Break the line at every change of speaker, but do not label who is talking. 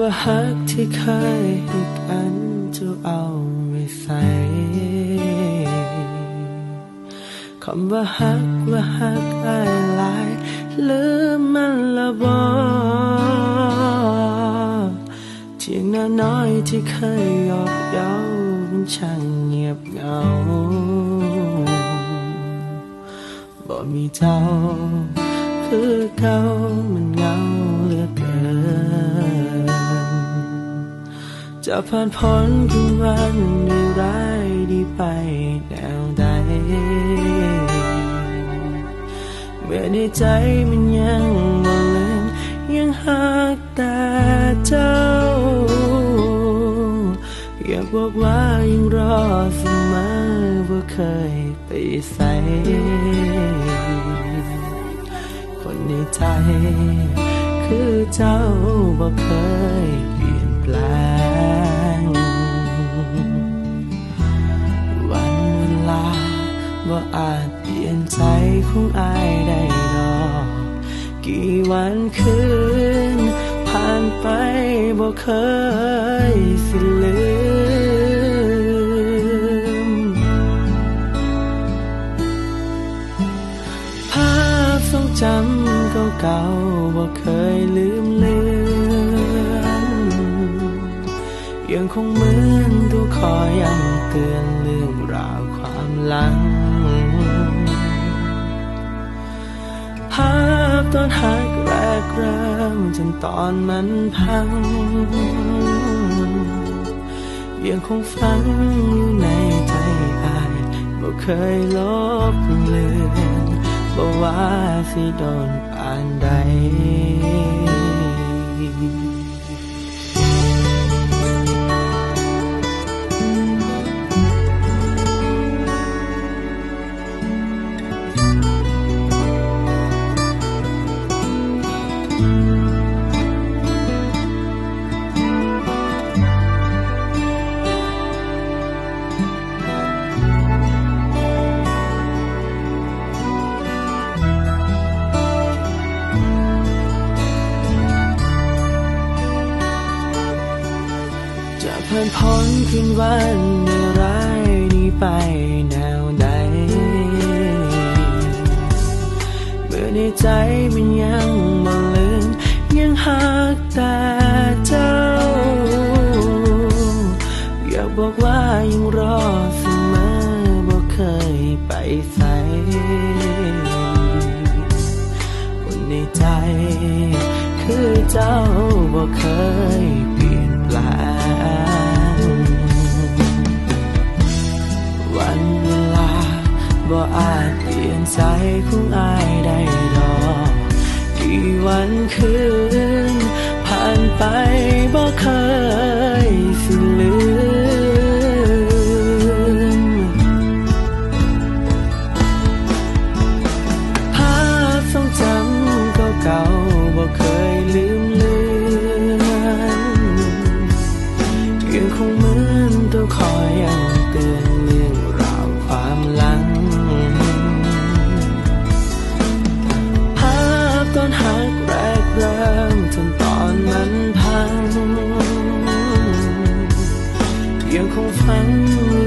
ำว่าฮักที่เคยให้กันจะเอาไว้ใส่คำว่าฮักว่าฮักอายหลายลืมมันละบอเทียงนาน้อยที่เคยหยอกเย้ามันช่างเงียบเหงาบ่มีเจ้าคือเก่ามันเหงา จะผ่านพ้นคืนวันดีร้ายดีไปแนวใด เมื่อในใจมันยังบ่ลืมยังหักแต่เจ้า อยากบอกว่ายังรอเสมอว่าเคยไปใส่คนในใจคือเจ้าบ่เคยเปลี่ยนแปลง อาจเปลี่ยนใจของอายได้ดอกกี่วันคืน ผ่านไปบ่เคยสิลืมภาพทรงจำเก่าๆบ่เคยลืมเลือ คงเหมือนตัวคอยย้ำเตือนเรื่องราวความหลัง ภาพตอนหักแรกเริ่มจนตอนมันพัง ยังคงฝังอยู่ในใจอายบ่เคยลบเลือนบ่ว่าสิโดนปานใดานพ้นคืนวันในร้ายนี้ไปแนวใดเมื่อในใจมันยังบ่ลืมยังหักแต่เจ้า อยากบอกว่ายังรอเสมอบ่เคยไปใส่คนในใจ คือเจ้าบ่เคยเปลี่ยนแปลง บ่อาจเปลี่ยนใจของอายได้ดอก กี่วันคืนผ่านไป 山，夜空繁。